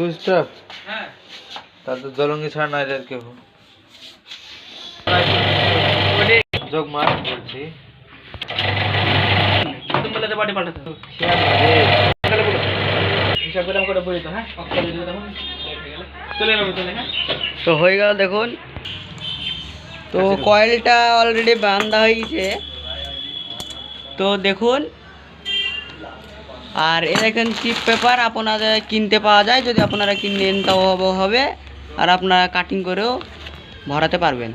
সুইচটা হ্যাঁ। তাতে জলঙ্গি ছাড়া নাই আর কেউ। যোগ মার বলছি। হ্যাঁ? হয়ে হ্যাঁ? তো হয়ে গেল দেখুন। তো কয়েলটা অলরেডি বান্ধা হয়ে গেছে। তো দেখুন আর এর চিপ পেপার আপনাদের কিনতে পাওয়া যায়, যদি আপনারা কিনেন নেন তাও হবে। আর আপনারা কাটিং করেও ভরাতে পারবেন।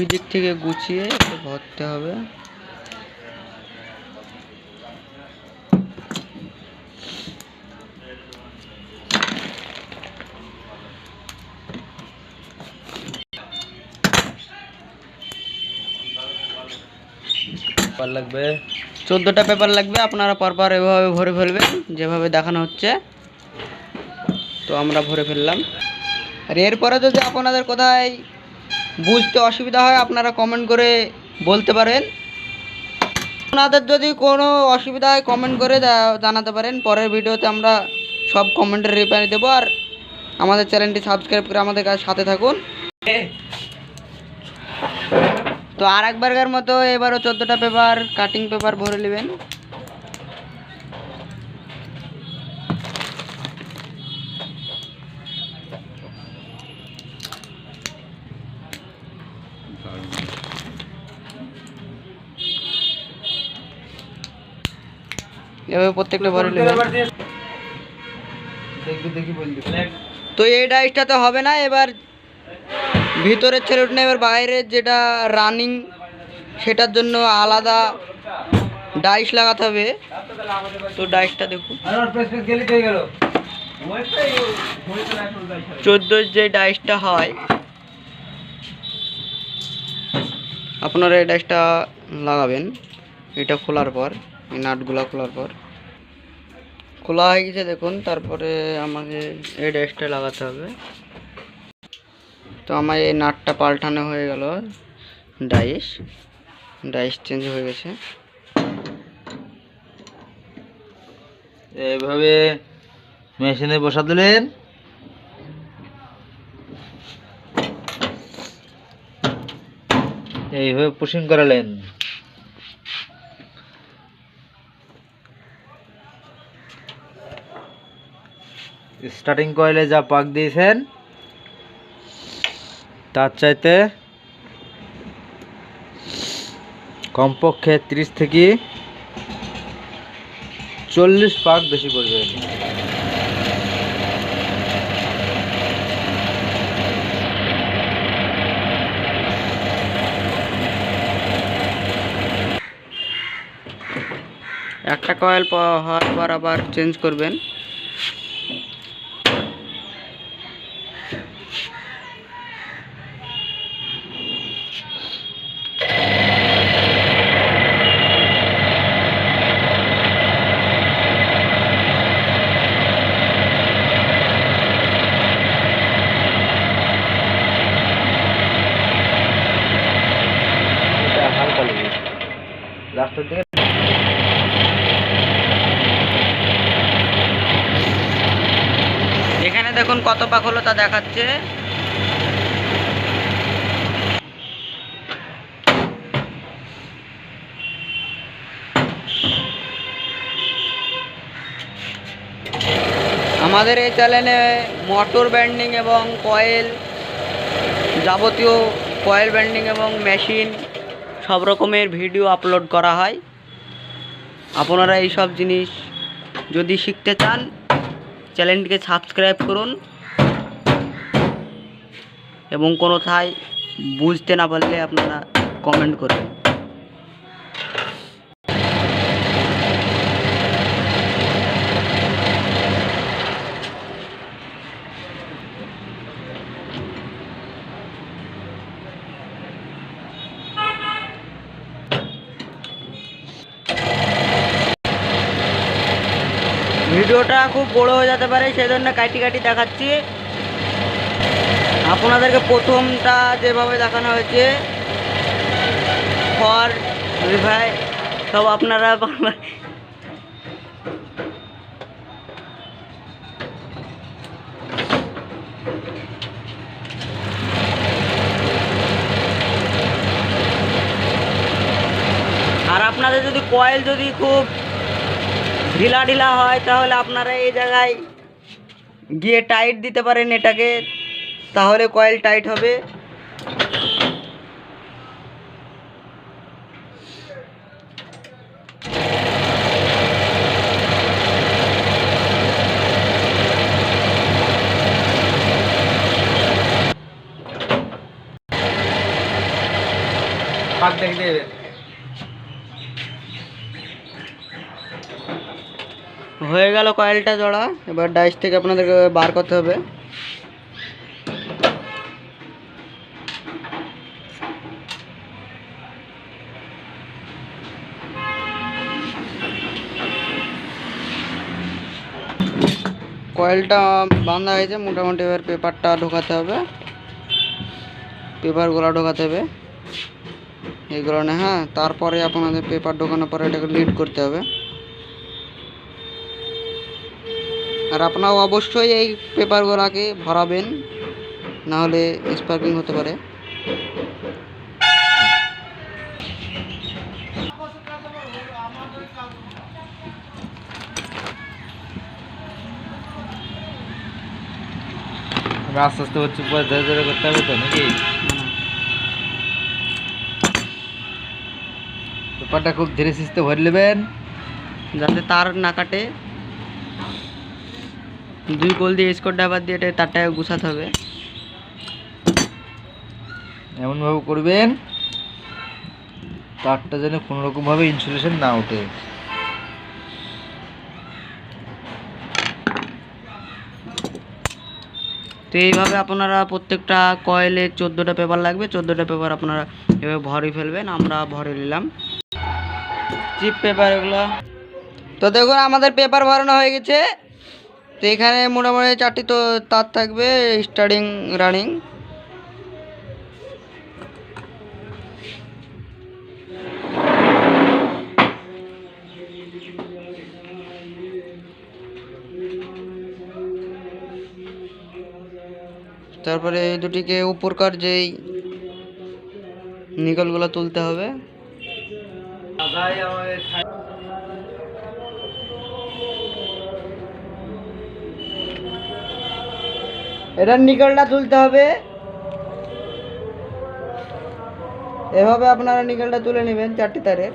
দুই দিক থেকে গুছিয়ে ভরতে হবে। পার লাগবে। চোদ্দোটা পেপার লাগবে আপনারা পরপর এভাবে ভরে ফেলবেন যেভাবে দেখানো হচ্ছে। তো আমরা ভরে ফেললাম। আর এরপরে যদি আপনাদের কোথায় বুঝতে অসুবিধা হয়, আপনারা কমেন্ট করে বলতে পারেন। আপনাদের যদি কোনো অসুবিধা হয় কমেন্ট করে জানাতে পারেন। পরের ভিডিওতে আমরা সব কমেন্টের রিপ্লাই দেবো। আর আমাদের চ্যানেলটি সাবস্ক্রাইব করে আমাদের কাছে সাথে থাকুন। তো আর একবারকার মতো এবারও চোদ্দোটা পেপার কাটিং পেপার ভরে নেবেন। এভাবে প্রত্যেকটা ভরে নেবেন তো এই ডাইসটাতে হবে না এবার ভিতরের ছেলে উঠে এবার বাইরের যেটা রানিং সেটার জন্য আলাদা ডাইস লাগাতে হবে। তো ডাইসটা দেখুন। চোদ্দোর যে ডাইসটা হয় আপনারা এই ডাইসটা লাগাবেন এটা খোলার পর। নাটগুলা খোলার পর। খোলা হয়ে গেছে দেখুন, তারপরে আমাকে এই ডাইসটা লাগাতে হবে। তো আমার এই নাটটা পাল্টানো হয়ে গেল, ডাইস। ডাইস চেঞ্জ হয়ে গেছে। এইভাবে মেশিনে বসা দিলেন। এইভাবে পুশিং করালেন। স্টার্টিং কয়েলে যা পাক দিয়েছেন, তার চাইতে কমপক্ষে ত্রিশ থেকে চল্লিশ পাক বেশি করবেন একটা কয়েল হওয়ার পর আবার চেঞ্জ করবেন। লাস্টের দিকে এখানে দেখুন কত পাক হলো তা দেখাচ্ছে। আমাদের এই চ্যানেলে মোটর ব্যান্ডিং এবং কয়েল যাবতীয় কয়েল ব্যান্ডিং এবং মেশিন সব রকমের ভিডিও আপলোড করা হয়। আপনারা এই সব জিনিস যদি শিখতে চান, চ্যানেলটিকে সাবস্ক্রাইব করুন এবং কোনোথায় বুঝতে না পারলে আপনারা কমেন্ট করুন ভিডিওটা খুব বড় হয়ে যেতে পারে সেই জন্য কাটি কাটি দেখাচ্ছি। আপনাদেরকে প্রথমটা যেভাবে দেখানো হয়েছে ফর রিভাই সব আপনারা আর আপনাদের যদি কয়েল যদি খুব ঢিলা ঢিলা হয় তাহলে আপনারা এই জায়গায় গিয়ে টাইট দিতে পারেন এটাকে তাহলে কয়েল টাইট হবে পাক দেখে দেবেন হয়ে গেল কয়েলটা জড়া। এবার ডাইস থেকে আপনাদেরকে বার করতে হবে। কয়েলটা বাঁধা হয়েছে, মোটামুটি এবার পেপারটা ঢোকাতে হবে। পেপারগুলো ঢোকাতে হবে। এইগুলো না হ্যাঁ তারপরে আপনাদের পেপার ঢোকানোর পরে এটাকে লিড করতে হবে। আর আপনারাও অবশ্যই এই পেপারগুলোকে ভরাবেন না হলে স্পার্কিং হতে পারে। আস্তে আস্তে হচ্ছে ধীরে ধীরে করতে হবে তো নাকি? পেপারটা খুব ধীরে সুস্থে ভরে নেবেন। যাতে তার না কাটে। দুই কোল দিয়ে স্কট ডাবার দিয়ে এটা তারটাকে গুছাতে হবে। এমনভাবে করবেন তারটা যেন কোনো রকমভাবে ইনসুলেশন না ওঠে। তো এইভাবে আপনারা প্রত্যেকটা কয়েলে চোদ্দোটা পেপার লাগবে চোদ্দোটা পেপার আপনারা এভাবে ভরে ফেলবেন আমরা ভরে নিলাম। চিপ পেপার এগুলো। তো দেখুন আমাদের পেপার ভরানো হয়ে গেছে। তো এখানে মোটামুটি চারটি তো তার থাকবে স্টার্টিং রানিং তারপরে দুটিকে উপরকার যেই নিকলগুলো তুলতে হবে। এটার নিকলটা তুলতে হবে। এভাবে আপনারা নিকলটা তুলে নেবেন চারটি তারের।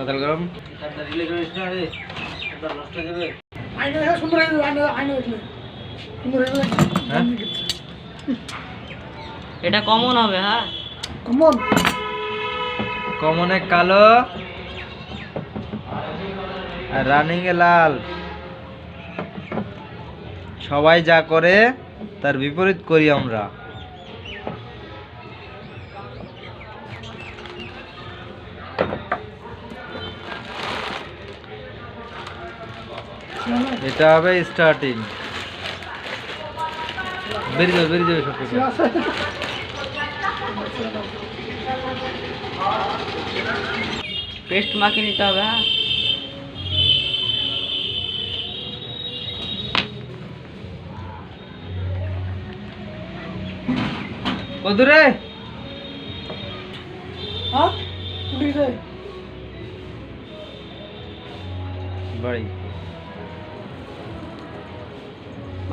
গরম হ্যাঁ? এটা কমন হবে হ্যাঁ? কমন কমনে কালো আর রানিং এ লাল। সবাই যা করে তার বিপরীত করি আমরা। এটা হবে স্টার্টিং বেরিয়ে যাবে বেরিয়ে যাবে সব কিছু পেস্ট মাখিয়ে নিতে হবে হ্যাঁ। কদুরে বাড়ি।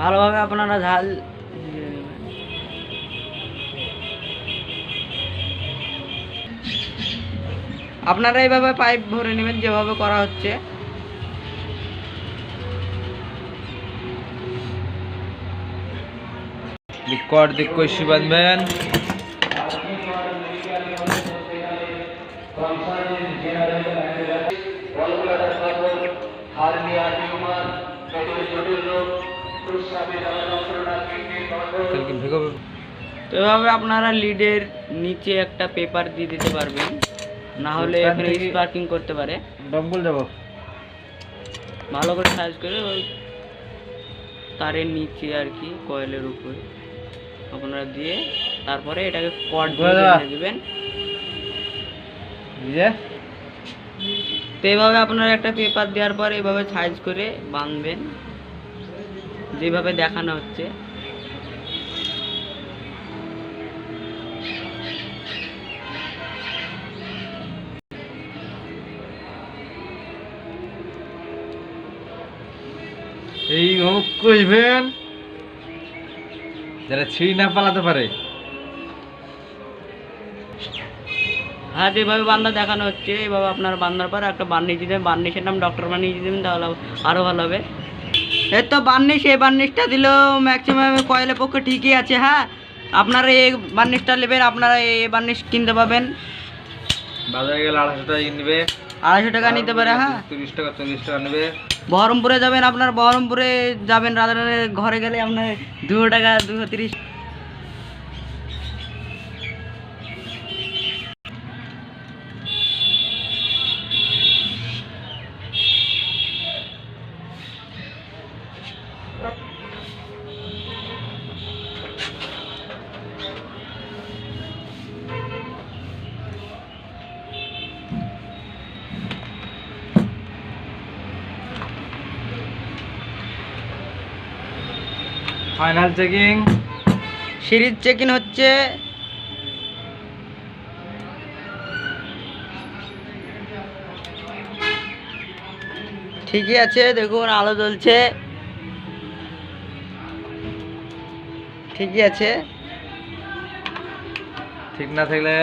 ভালোভাবে আপনারা ঝাল, আপনারা এইভাবে পাইপ ভরে নেবেন, যেভাবে করা হচ্ছে। বিকট দিক কষি বাঁধবেন। তো এভাবে আপনারা লিডের নিচে একটা পেপার দিয়ে দিতে পারবেন। না হলে এখানে স্পার্কিং করতে পারে। ডম্বল যাব ভালো করে সাইজ করে ওই তারের নিচে আর কি কয়েলের উপরে। আপনারা দিয়ে তারপরে এটাকে কট দিয়ে দিবেন। তো এইভাবে আপনারা একটা পেপার দেওয়ার পর এইভাবে সাইজ করে বাঁধবেন। যেভাবে দেখানো হচ্ছে। এই হোক কষবেন যারা ছিঁড়ি না পালাতে পারে। হ্যাঁ যেভাবে বান্ধা দেখানো হচ্ছে এইভাবে আপনার বান্ধার পর একটা বার্নিশ দিবেন। বার্নিশের নাম ডক্টর বার্নিশ দিবেন তাহলে আরও ভালো হবে। এর তো বার্নিশ এই বার্নিশটা দিলেও ম্যাক্সিমাম কয়েলের পক্ষে ঠিকই আছে হ্যাঁ? আপনারা এই বার্নিশটা নেবেন আপনারা এই বার্নিশ কিনতে পাবেন। বাজারে গেলে আড়াইশো টাকা নিবে আড়াইশো টাকা নিতে পারে হ্যাঁ? তিরিশ টাকা চল্লিশ টাকা নেবে। বহরমপুরে যাবেন আপনার বহরমপুরে যাবেন রাধারানের ঘরে গেলে আপনার দুশো টাকা দুশো তিরিশ ফাইনাল চেকিং। সিরিজ চেক হচ্ছে ঠিকই আছে দেখুন আলো জ্বলছে। ঠিকই আছে। ঠিক না থাকলে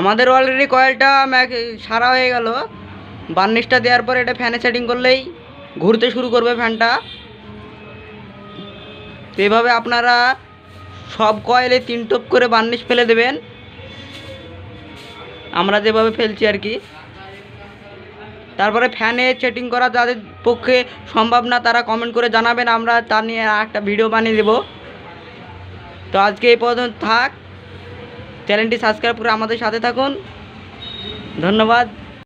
আমাদের অলরেডি কয়েলটা ম্যাক সারা হয়ে গেল। বার্নিশটা দেওয়ার পর এটা ফ্যানে সেটিং করলেই ঘুরতে শুরু করবে ফ্যানটা তো এভাবে আপনারা সব কয়েলে তিন টপ করে বার্নিশ ফেলে দেবেন। আমরা যেভাবে ফেলছি আর কি। তারপরে ফ্যানে সেটিং করা যাদের পক্ষে সম্ভব না, তারা কমেন্ট করে জানাবেন, আমরা তা নিয়ে একটা ভিডিও বানিয়ে দেবো। তো আজকে এই পর্যন্ত থাক। চ্যানেলটি সাবস্ক্রাইব করে আমাদের সাথে থাকুন। ধন্যবাদ।